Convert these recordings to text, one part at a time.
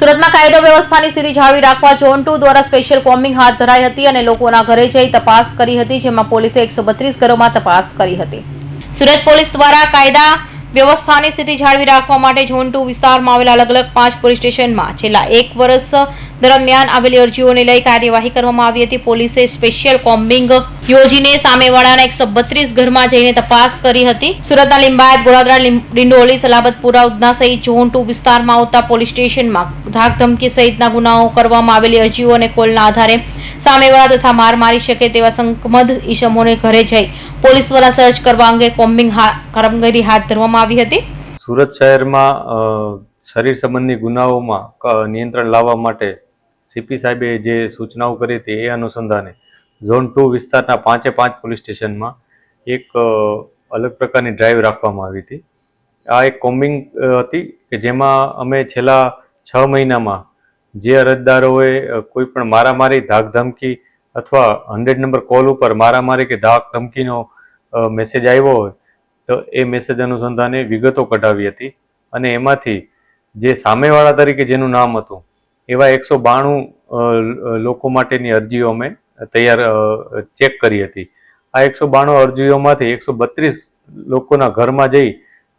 સુરતમાં કાયદો વ્યવસ્થાની સ્થિતિ જાળવી રાખવા ઝોન ટુ દ્વારા સ્પેશિયલ કોમ્બિંગ હાથ ધરાઈ હતી અને લોકોના ઘરે જઈ તપાસ કરી હતી, જેમાં પોલીસે એકસો ઘરોમાં તપાસ કરી હતી. સુરત પોલીસ દ્વારા કાયદા વ્યવસ્થાની સ્થિતિ જાળવી રાખવા માટે ઝોન ટુ વિસ્તારમાં આવેલા અલગ અલગ પાંચ પોલીસ સ્ટેશનમાં છેલ્લા એક વર્ષ દરમિયાન આવેલી અરજીઓને લઈ કાર્યવાહી કરવામાં આવી હતી. પોલીસે સ્પેશિયલ કોમ્બિંગ યોજીને સામેવાળાના એકસો બત્રીસ ઘરમાં જઈને તપાસ કરી હતી. સુરતના લિંબાયત ગોળાદરા ડિંડોલી, સલાબતપુરા, ઉધના સહિત ઝોન ટુ વિસ્તારમાં આવતા પોલીસ સ્ટેશનમાં ધાક ધમકી સહિતના ગુનાઓ કરવામાં આવેલી અરજીઓ અને કોલના આધારે સામેવાળા તથા માર મારી શકે તેવા સંકમદ ઈસમોને ઘરે જઈ પોલીસ દ્વારા સર્ચ કરવા અંગે કોમ્બિંગ કામગીરી હાથ ધરવામાં આવી હતી. સુરત શહેરમાં શરીર સંબંધી ગુનાઓમાં નિયંત્રણ લાવવા માટે સીપી સાહેબે જે સૂચનાઓ કરી હતી એ અનુસંધાને ઝોન ટુ વિસ્તારના પાંચે પાંચ પોલીસ સ્ટેશનમાં એક અલગ પ્રકારની ડ્રાઈવ રાખવામાં આવી હતી. આ એક કોમ્બિંગ હતી કે જેમાં અમે છેલ્લા છ મહિનામાં જે અરજદારોએ કોઈ પણ મારામારી ધાક ધમકી અથવા હંડ્રેડ નંબર કોલ ઉપર મારામારી કે ધાક ધમકીનો મેસેજ આવ્યો હોય, તો એ મેસેજ અનુસંધાને વિગતો કઢાવી હતી અને એમાંથી જે સામેવાળા તરીકે જેનું નામ હતું એવા એકસો બાણું લોકો માટેની અરજીઓ અમે તૈયાર ચેક કરી હતી. આ એકસો બાણું અરજીઓમાંથી એકસો બત્રીસ લોકોના ઘરમાં જઈ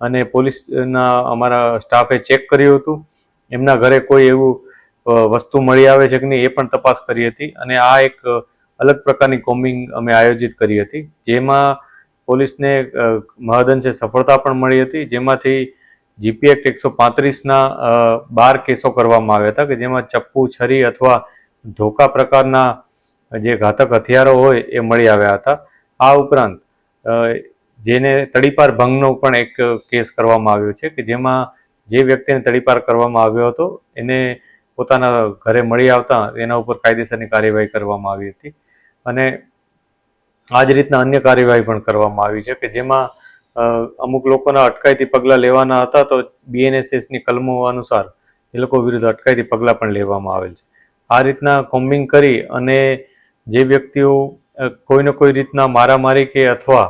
અને પોલીસના અમારા સ્ટાફે ચેક કર્યું હતું. એમના ઘરે કોઈ એવું વસ્તુ મળી આવે છે કે નહીં એ પણ તપાસ કરી હતી અને આ એક અલગ પ્રકારની કોમિંગ અમે આયોજિત કરી હતી. જેમાં પોલીસને અ, મહદઅંશે સફળતા પણ મળી હતી. જેમાંથી જીપી એકસો પાંત્રીસના બાર કેસો કરવામાં આવ્યા હતા કે જેમાં ચપ્પુ, છરી અથવા ધોકા પ્રકારના જે ઘાતક હથિયારો હોય એ મળી આવ્યા હતા. આ ઉપરાંત જેને તડીપાર ભંગનો પણ એક કેસ કરવામાં આવ્યો છે કે જેમાં જે વ્યક્તિને તડીપાર કરવામાં આવ્યો હતો, એને પોતાના ઘરે મળી આવતા એના ઉપર કાયદેસરની કાર્યવાહી કરવામાં આવી હતી. અને આ જ રીતના અન્ય કાર્યવાહી પણ કરવામાં આવી છે કે જેમાં અમુક લોકોના અટકાયતી પગલાં લેવાના હતા તો બીએનએસએસની કલમો અનુસાર એ લોકો વિરુદ્ધ અટકાયતી પગલાં પણ લેવામાં આવેલ છે. આ રીતના કોમ્બિંગ કરી અને જે વ્યક્તિઓ કોઈને કોઈ રીતના મારામારી કે અથવા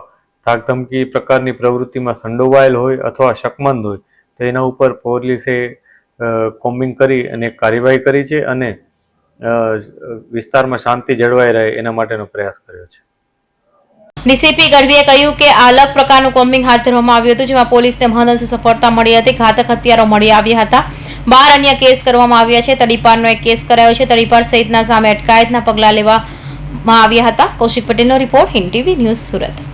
ધાકધમકી પ્રકારની પ્રવૃત્તિમાં સંડોવાયેલ હોય અથવા શકમંદ હોય, તો એના ઉપર પોલીસે કોમ્બિંગ કરી અને કાર્યવાહી કરી છે અને વિસ્તારમાં શાંતિ જળવાઈ રહે એના માટેનો પ્રયાસ કર્યો છે. ડીસીપી ગઢવીએ કહ્યું કે અલગ પ્રકારનું કોમ્બિંગ હાથ ધરવામાં આવ્યું હતું, જેમાં પોલીસને મહદઅંશે સફળતા મળી હતી, ઘાતક હથિયારો મળી આવ્યા હતા. બાર અન્ય કેસ કરવામાં આવ્યા છે તડીપારનો એક કેસ કરાયો છે તડીપાર સહિતના સામે અટકાયતના પગલાં લેવામાં આવ્યા હતા. કૌશિક પટેલનો report Hind TV news Surat.